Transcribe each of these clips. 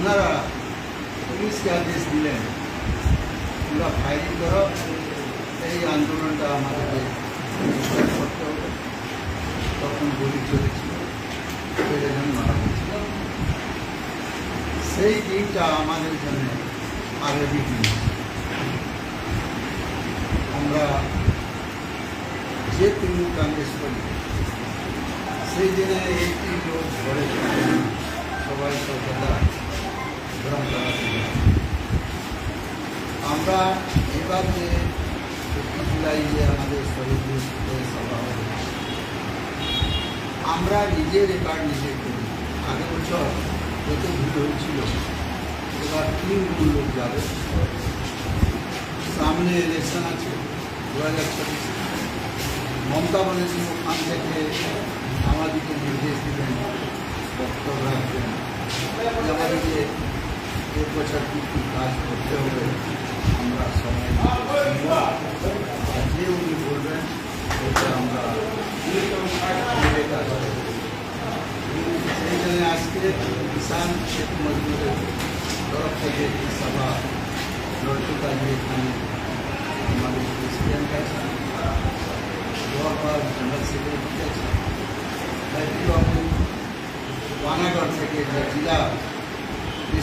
ওনারা পুলিশকে আদেশ দিলেন। তোমরা ফায়ারিং করো। এই আন্দোলনটা আমাদেরকে করতে হবে। তখন গুলি চলেছিল। মারা গেছিল সেই দিনটা আমাদের জন্য আবেগিক দিন আমরা যে তৃণমূল কংগ্রেস করি সেই দিনে একটি লোক ঘরে সবাই সর্বদা। আমরা এবার যে জুলাই যে আমাদের শহীদ সভা হবে, আমরা নিজের রেকর্ড নিজে করি। আগের বছর যত ভিড় হয়েছিল, এবার তিন গুণ লোক যাবে। সামনে ইলেকশন আছে দু হাজার চব্বিশে মমতা বলেছি ওখান থেকে আমাদেরকে নির্দেশ দিলেন, বক্তব্য রাখবেন। আমাদেরকে এক বছর কী কী কাজ করতে হবে আমরা সবাই শুনব। আর যে উনি বলবেন ওটা আমরা মিলে কাজ করব। সেই জন্য আজকে কিষান শেখ মজদুরের তরফ থেকে একটি সভা লড়কুটা এখানে আমাদের প্রেসিডেন্ট আছেন গোয়াপাল জেনারেল সেক্রেটারি আছে বাবু পানাগড় থেকে যে জেলা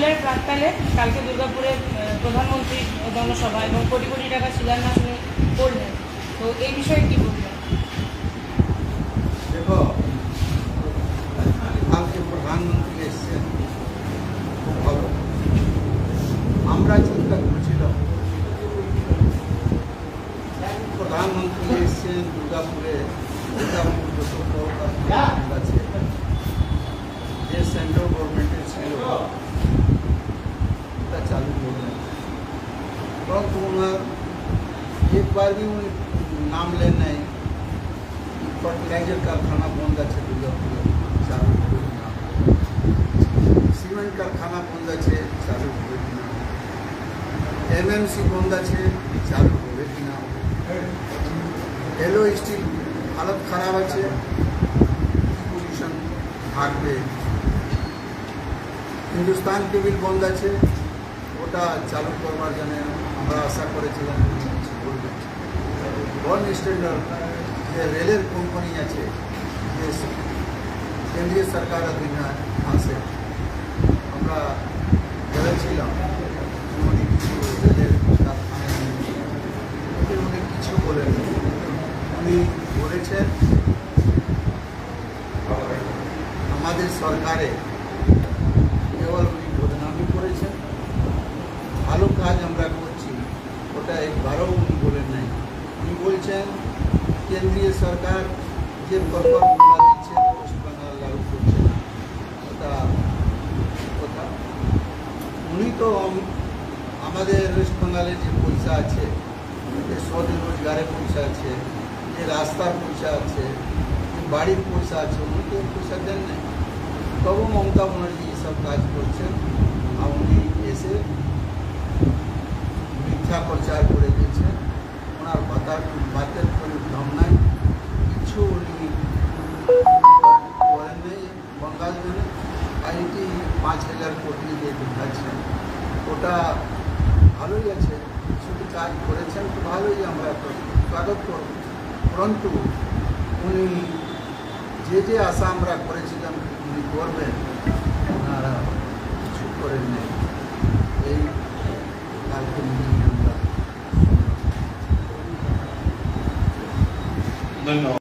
জুলাই প্রাককালে কালকে দুর্গাপুরে প্রধানমন্ত্রী জনসভা এবং কোটি কোটি টাকা শিলান্যাস উনি করলেন। তো এই বিষয়ে কি বলবেন? দেখো, কালকে প্রধানমন্ত্রী এসছেন, খুব ভালো। আমরা চিন্তা করছিলাম, প্রধানমন্ত্রী এসছেন দুর্গাপুরে, দুর্গাপুর भी उन्हें नाम लेना है फर्टिलाइजर कारखाना बंद আছে দুর্গাপুরে চালু করে না সিমেন্ট কারখানা বন্ধ আছে চালু করে না এমএমসি বন্ধ আছে চালু করে কিনা এলো স্টিল হালত খারাপ আছে পজিশন থাকবে হিন্দুস্তান কেবিল বন্ধ আছে ওটা চালু করবার জন্য আমরা আশা করেছিলাম কিছু বন স্ট্যান্ডার্ড যে রেলের কোম্পানি আছে, যে কেন্দ্রীয় সরকার অধীনে আছে, আমরা বলেছিলাম উনি কিছু রেলের উনি কিছু বলেন উনি বলেছেন, আমাদের সরকারে কেবল উনি বদনামি করেছেন। ভালো কাজ আমরা করছি ওটা একবারও উনি বলেন নাই উনি বলছেন, কেন্দ্রীয় সরকার যে প্রকল্পগুলো দিচ্ছে ওয়েস্ট বেঙ্গল লাগু করছে ওটা কথা। উনি তো আম- আমাদের ওয়েস্ট বেঙ্গলে যে পয়সা আছে, যে স্বদেশ রোজগারের পয়সা আছে, যে রাস্তার পয়সা আছে, যে বাড়ির পয়সা আছে, উনি তো পয়সা দেন নাই। তবু মমতা ব্যানার্জি সব কাজ করছেন। কোটি যে দেখাচ্ছেন ওটা ভালোই আছে, শুধু কাজ করেছেন তো ভালোই আমরা স্বাগত করব। পরন্তু উনি যে যে আশা আমরা করেছিলাম, উনি করবেন, ওনারা কিছু করেন নেই। এই কালকে ধন্যবাদ।